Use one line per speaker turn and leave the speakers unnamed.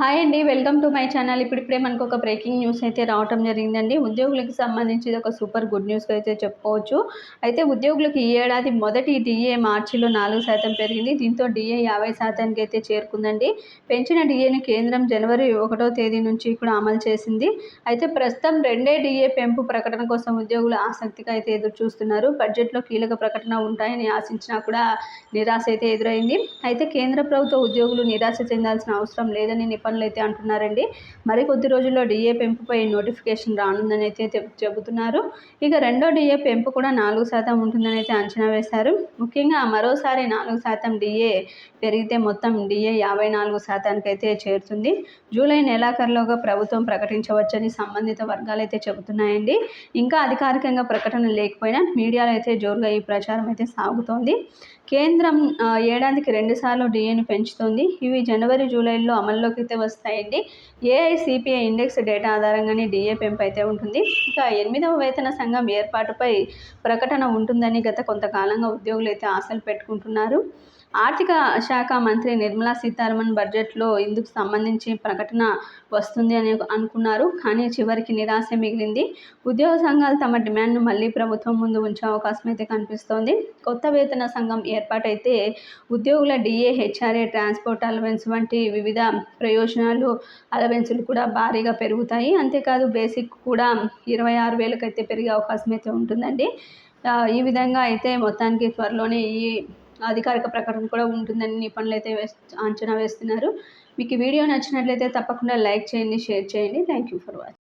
Hi అండి welcome to my channel. ఇప్పుడిప్పుడే మనకు ఒక బ్రేకింగ్ న్యూస్ అయితే రావటం జరిగిందండి. ఉద్యోగులకు సంబంధించి ఒక సూపర్ గుడ్ న్యూస్ అయితే చెప్పుకోవచ్చు. అయితే ఉద్యోగులకు ఈ ఏడాది మొదటి డిఏ మార్చిలో నాలుగు శాతం పెరిగింది. దీంతో డిఏ యాభై శాతానికి అయితే చేరుకుందండి. పెంచిన డిఏని కేంద్రం జనవరి ఒకటో తేదీ నుంచి కూడా అమలు చేసింది. అయితే ప్రస్తుతం రెండే డిఏ పెంపు ప్రకటన కోసం ఉద్యోగులు ఆసక్తిగా అయితే ఎదురు చూస్తున్నారు. బడ్జెట్లో కీలక ప్రకటన ఉంటాయని ఆశించినా కూడా నిరాశ అయితే ఎదురైంది. అయితే కేంద్ర ప్రభుత్వ ఉద్యోగులు నిరాశ చెందాల్సిన అవసరం లేదని నిపుణులు అయితే అంటున్నారండి. మరి కొద్ది రోజుల్లో డిఏ పెంపుపై నోటిఫికేషన్ రానుందని అయితే చెబుతున్నారు. ఇక రెండో డిఏ పెంపు కూడా నాలుగు శాతం ఉంటుందని అయితే అంచనా వేశారు. ముఖ్యంగా మరోసారి నాలుగు శాతం డిఏ పెరిగితే మొత్తం డిఏ యాభై నాలుగు శాతానికి అయితే చేరుతుంది. జూలై నెలాఖరులోగా ప్రభుత్వం ప్రకటించవచ్చని సంబంధిత వర్గాలు అయితే చెబుతున్నాయండి. ఇంకా అధికారికంగా ప్రకటన లేకపోయినా మీడియాలో అయితే జోరుగా ఈ ప్రచారం అయితే సాగుతోంది. కేంద్రం ఏడాదికి రెండుసార్లు డిఏని పెంచుతోంది. ఇవి జనవరి జూలైలో అమల్లోకి అయితే వస్తాయండి. ఏఐసిపిఐ ఇండెక్స్ డేటా ఆధారంగానే డిఏ పెంపు అయితే ఉంటుంది. ఇక ఎనిమిదవ వేతన సంఘం ఏర్పాటుపై ప్రకటన ఉంటుందని గత కొంతకాలంగా ఉద్యోగులు అయితే ఆశలు పెట్టుకుంటున్నారు. ఆర్థిక శాఖ మంత్రి నిర్మలా సీతారామన్ బడ్జెట్లో ఇందుకు సంబంధించి ప్రకటన వస్తుంది అని అనుకున్నారు. కానీ చివరికి నిరాశ మిగిలింది. ఉద్యోగ సంఘాలు తమ డిమాండ్ను మళ్ళీ ప్రభుత్వం ముందు ఉంచే అవకాశం అయితే కనిపిస్తోంది. కొత్త వేతన సంఘం ఏర్పాటైతే ఉద్యోగుల డిఏ హెచ్ఆర్ఏ ట్రాన్స్పోర్ట్ అలవెన్స్ వంటి వివిధ ప్రయోజనాలు అలవెన్సులు కూడా భారీగా పెరుగుతాయి. అంతేకాదు బేసిక్ కూడా ఇరవై ఆరు వేలకైతే పెరిగే అవకాశం అయితే ఉంటుందండి. ఈ విధంగా అయితే మొత్తానికి త్వరలోనే ఈ అధికారిక ప్రకటన కూడా ఉంటుందని నిపుణులు అయితే అంచనా వేస్తున్నారు. మీకు వీడియో నచ్చినట్లయితే తప్పకుండా లైక్ చేయండి షేర్ చేయండి. Thank you for watching